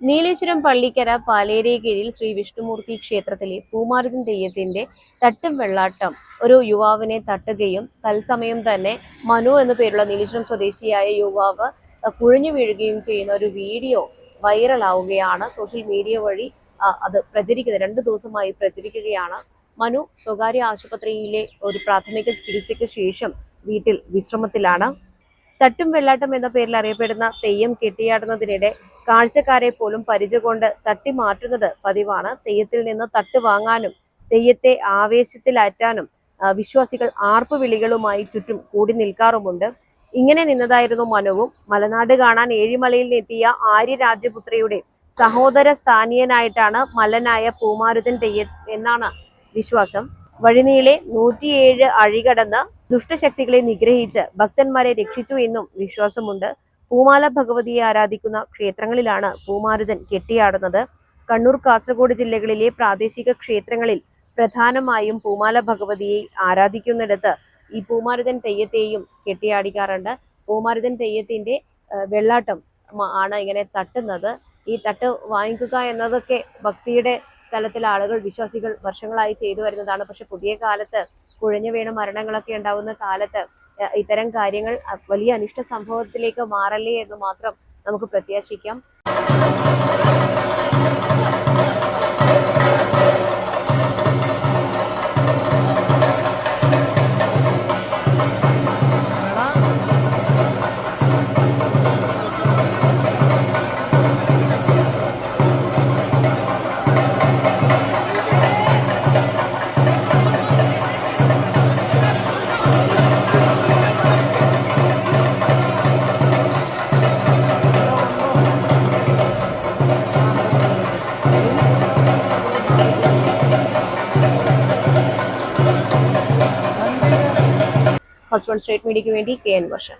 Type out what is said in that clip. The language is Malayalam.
നീലേശ്വരം പള്ളിക്കര പാലേരി കീഴിൽ ശ്രീ വിഷ്ണുമൂർത്തി ക്ഷേത്രത്തിലെ പൂമാരുതൻ തെയ്യത്തിന്റെ തട്ടും വെള്ളാട്ടം ഒരു യുവാവിനെ തട്ടുകയും തത്സമയം തന്നെ മനു എന്നു പേരുള്ള നീലേശ്വരം സ്വദേശിയായ യുവാവ് കുഴഞ്ഞു വീഴുകയും ചെയ്യുന്ന ഒരു വീഡിയോ വൈറലാവുകയാണ്. സോഷ്യൽ മീഡിയ വഴി അത് പ്രചരിക്കുന്നത് രണ്ടു ദിവസമായി പ്രചരിക്കുകയാണ്. മനു സ്വകാര്യ ആശുപത്രിയിലെ ഒരു പ്രാഥമിക ചികിത്സയ്ക്ക് ശേഷം വീട്ടിൽ വിശ്രമത്തിലാണ്. തട്ടും വെള്ളാട്ടം എന്ന പേരിൽ അറിയപ്പെടുന്ന തെയ്യം കെട്ടിയാടുന്നതിനിടെ കാഴ്ചക്കാരെ പോലും പരിചകൊണ്ട് തട്ടി മാറ്റുന്നത് പതിവാണ്. തെയ്യത്തിൽ നിന്ന് തട്ട് വാങ്ങാനും തെയ്യത്തെ ആവേശത്തിലാറ്റാനും വിശ്വാസികൾ ആർപ്പുവിളികളുമായി ചുറ്റും കൂടി നിൽക്കാറുമുണ്ട്. ഇങ്ങനെ നിന്നതായിരുന്നു മനുവും. മലനാട് കാണാൻ ഏഴിമലയിൽ എത്തിയ ആര്യ രാജപുത്രയുടെ സഹോദര സ്ഥാനീയനായിട്ടാണ് മലനായ പൂമാരുതൻ തെയ്യ എന്നാണ് വിശ്വാസം. വഴിനീളെ നൂറ്റിയേഴ് അഴികടന്ന് ദുഷ്ടശക്തികളെ നിഗ്രഹിച്ച് ഭക്തന്മാരെ രക്ഷിച്ചു എന്നും വിശ്വാസമുണ്ട്. പൂമാല ഭഗവതിയെ ആരാധിക്കുന്ന ക്ഷേത്രങ്ങളിലാണ് പൂമാരുതൻ കെട്ടിയാടുന്നത്. കണ്ണൂർ കാസർഗോഡ് ജില്ലകളിലെ പ്രാദേശിക ക്ഷേത്രങ്ങളിൽ പ്രധാനമായും പൂമാല ഭഗവതിയെ ആരാധിക്കുന്നിടത്ത് ഈ പൂമാരുതൻ തെയ്യത്തെയും കെട്ടിയാടിക്കാറുണ്ട്. പൂമാരുതൻ തെയ്യത്തിന്റെ വെള്ളാട്ടം ആണ് ഇങ്ങനെ തട്ടുന്നത്. ഈ തട്ട് വാങ്ങിക്കുക എന്നതൊക്കെ ഭക്തിയുടെ തലത്തിൽ ആളുകൾ വിശ്വാസികൾ വർഷങ്ങളായി ചെയ്തു വരുന്നതാണ്. പക്ഷെ പുതിയ കാലത്ത് കുഴഞ്ഞു വീണ മരണങ്ങളൊക്കെ ഉണ്ടാവുന്ന കാലത്ത് ഇത്തരം കാര്യങ്ങൾ വലിയ അനിഷ്ട സംഭവത്തിലേക്ക് മാറല്ലേ എന്ന് മാത്രം നമുക്ക് പ്രത്യാശിക്കാം. വൺ സ്റ്റേറ്റ് മീഡിയയ്ക്ക് വേണ്ടി കെ എൻ വർഷൻ.